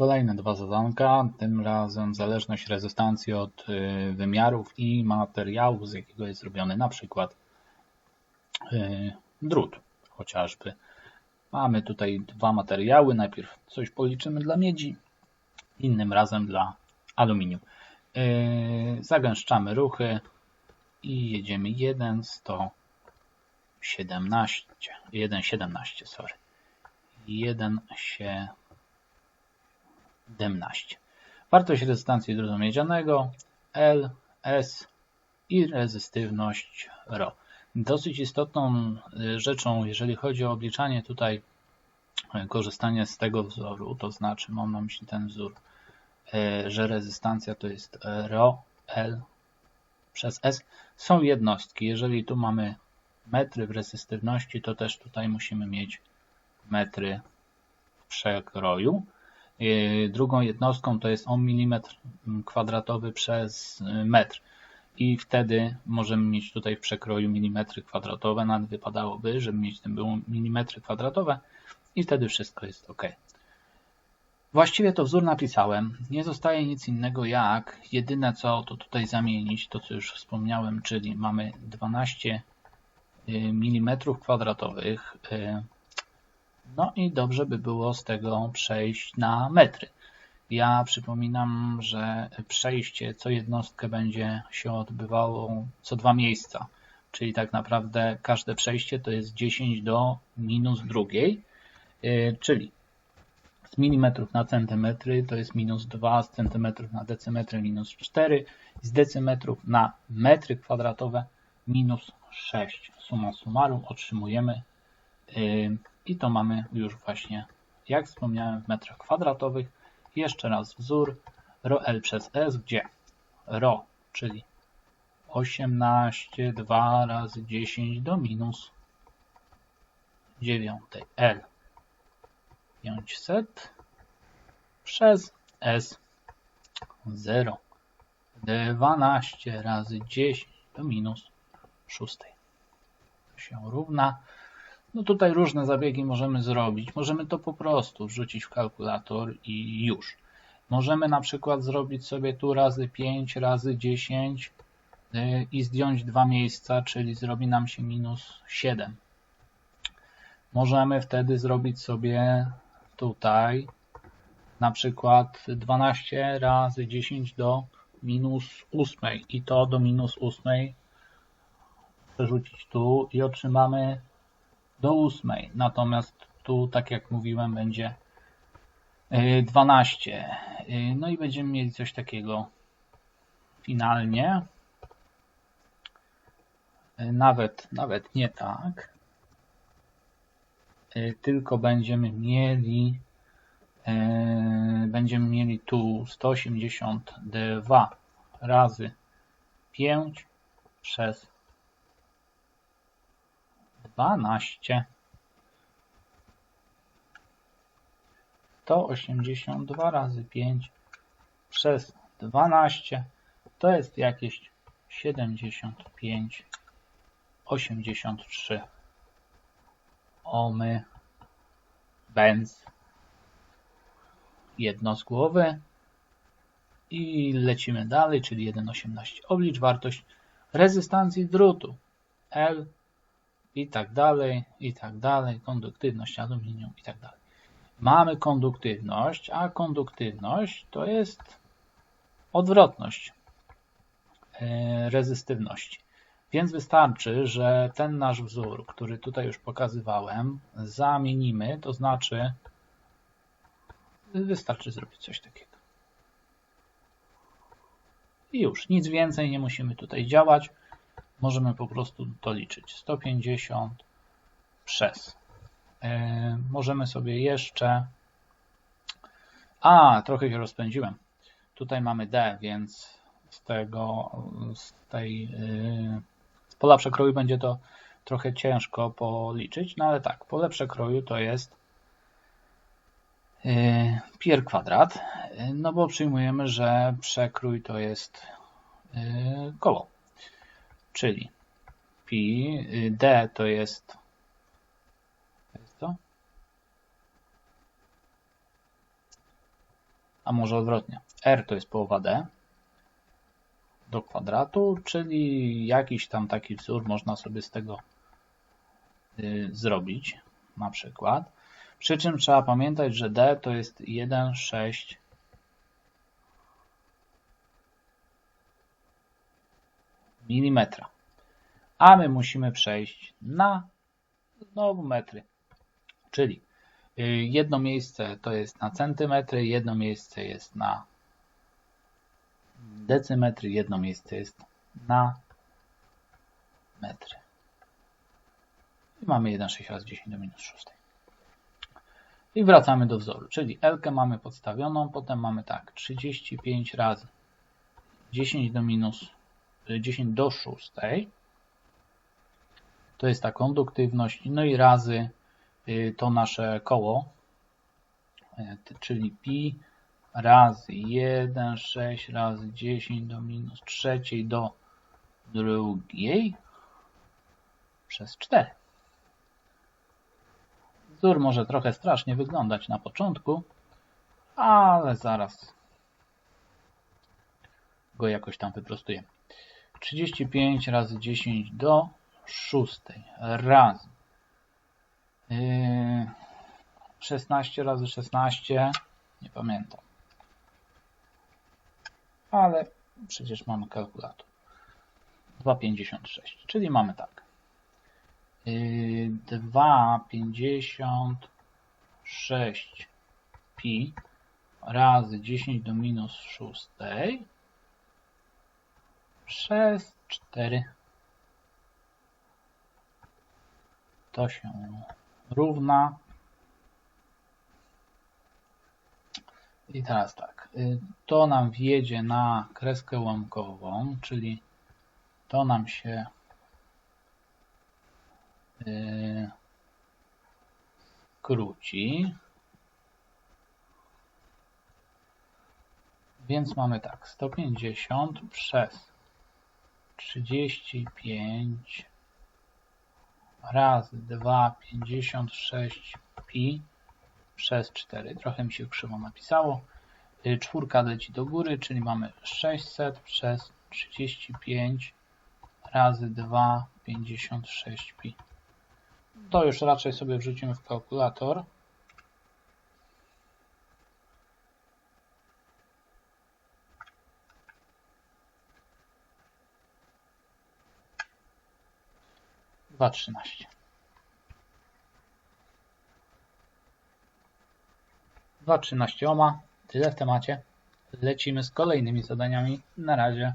Kolejne dwa zadanka, tym razem zależność rezystancji od y, wymiarów i materiału, z jakiego jest zrobiony na przykład y, drut chociażby. Mamy tutaj dwa materiały, najpierw coś policzymy dla miedzi, innym razem dla aluminium. Y, zagęszczamy ruchy i jedziemy 1, 117, 1,17, sorry. 1 17. Wartość rezystancji drutu miedzianego L, S i rezystywność ρ. Dosyć istotną y, rzeczą, jeżeli chodzi o obliczanie tutaj y, korzystanie z tego wzoru, to znaczy mam na myśli ten wzór, y, że rezystancja to jest ρ, L przez S. Są jednostki. Jeżeli tu mamy metry w rezystywności, to też tutaj musimy mieć metry w przekroju. Y, drugą jednostką to jest on milimetr kwadratowy przez y, metr. I wtedy możemy mieć tutaj w przekroju milimetry kwadratowe. Nawet wypadałoby, żeby mieć tym było milimetry kwadratowe i wtedy wszystko jest ok. Właściwie to wzór napisałem. Nie zostaje nic innego jak jedyne co to tutaj zamienić, to co już wspomniałem, czyli mamy 12 y, mm kwadratowych no i dobrze by było z tego przejść na metry. Ja przypominam, że przejście co jednostkę będzie się odbywało co dwa miejsca, czyli tak naprawdę każde przejście to jest 10 do minus drugiej, y, czyli z milimetrów na centymetry to jest minus 2, z centymetrów na decymetry minus 4, z decymetrów na metry kwadratowe minus 6. Suma summarum otrzymujemy y, i to mamy już właśnie, jak wspomniałem, w metrach kwadratowych. Jeszcze raz wzór ρl przez s, gdzie? Ρ, czyli 18, 2 razy 10 do minus 9 L. 500 przez S 0 12 razy 10 do minus 6 się równa no tutaj różne zabiegi możemy zrobić. Możemy to po prostu wrzucić w kalkulator i już. Możemy na przykład zrobić sobie tu razy 5, razy 10 y, i zdjąć dwa miejsca, czyli zrobi nam się minus 7. Możemy wtedy zrobić sobie tutaj na przykład 12 razy 10 do minus 8 i to do minus 8 przerzucić tu i otrzymamy do ósmej. Natomiast tu, tak jak mówiłem, będzie 12. E, e, no i będziemy mieli coś takiego finalnie. E, nawet, nawet nie tak. Tylko będziemy mieli będziemy mieli tu 182 razy 5 przez 12. To 82 razy 5 przez 12 to jest jakieś 75, 83 ohmy benz jedno z głowy i lecimy dalej, czyli 1,18. Oblicz wartość rezystancji drutu L i tak dalej, i tak dalej, konduktywność aluminium i tak dalej. Mamy konduktywność, a konduktywność to jest odwrotność e, rezystywności. Więc wystarczy, że ten nasz wzór, który tutaj już pokazywałem, zamienimy, to znaczy wystarczy zrobić coś takiego. I już, nic więcej nie musimy tutaj działać możemy po prostu to liczyć. 150 przez. E, możemy sobie jeszcze. A, trochę się rozpędziłem. Tutaj mamy D, więc z tego, z tej, e, z pola przekroju będzie to trochę ciężko policzyć, no ale tak, pole przekroju to jest e, pier kwadrat, no bo przyjmujemy, że przekrój to jest koło czyli pi, y, d to jest, jest to? a może odwrotnie. R to jest połowa D do kwadratu, czyli jakiś tam taki wzór można sobie z tego y, zrobić, na przykład. Przy czym trzeba pamiętać, że D to jest 1, 6 mm. A my musimy przejść na znowu metry. Czyli y, jedno miejsce to jest na centymetry, jedno miejsce jest na decymetry, jedno miejsce jest na metry. I mamy 1,6 razy 10 do minus 6. I wracamy do wzoru, czyli L mamy podstawioną, potem mamy tak 35 razy 10 do minus 10 do 6. To jest ta konduktywność, no i razy y, to nasze koło, y, czyli pi razy 1, 6 razy 10 do minus trzeciej do drugiej przez 4. Wzór może trochę strasznie wyglądać na początku, ale zaraz go jakoś tam wyprostujemy. 35 razy 10 do 6 razy. 16 razy 16 nie pamiętam. Ale przecież mamy kalkulator. 2,56 czyli mamy tak. 2,56 pi razy 10 do minus 6 przez 4 to się równa. I teraz tak. To nam wjedzie na kreskę łamkową czyli to nam się yy, więc mamy tak 150 przez 35 razy 2, 56 pi przez 4. Trochę mi się krzywo napisało. Y, czwórka leci do góry, czyli mamy 600 przez 35 razy 2, 56 pi. To już raczej sobie wrzucimy w kalkulator. Dwa trzynaście. Dwa trzynaścioma. Tyle w temacie. Lecimy z kolejnymi zadaniami. Na razie.